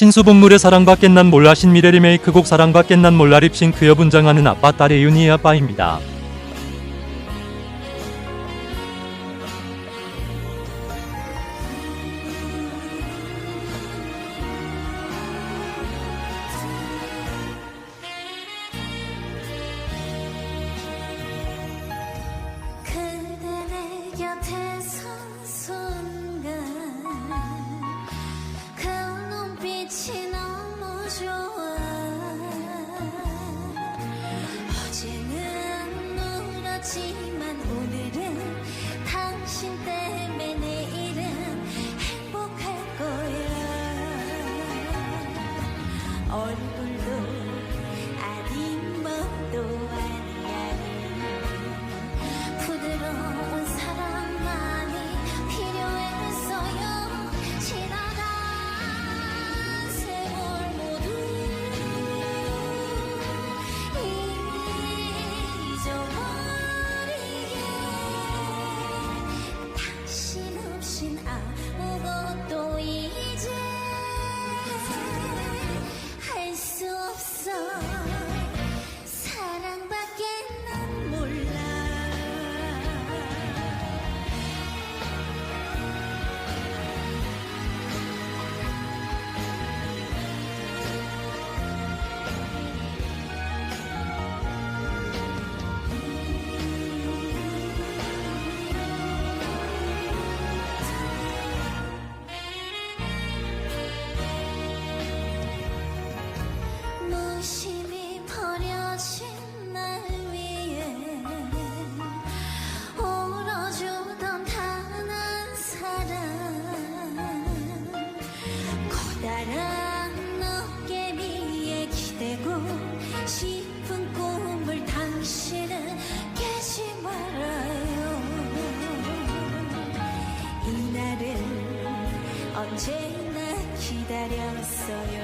신수본물의 사랑과 깻난 몰라 신미래 리메이크곡 사랑과 깻난 몰라 립싱크여 분장하는 아빠 딸의 윤희 아빠입니다. 그대 곁에 얼굴도 언제나 기다렸어요.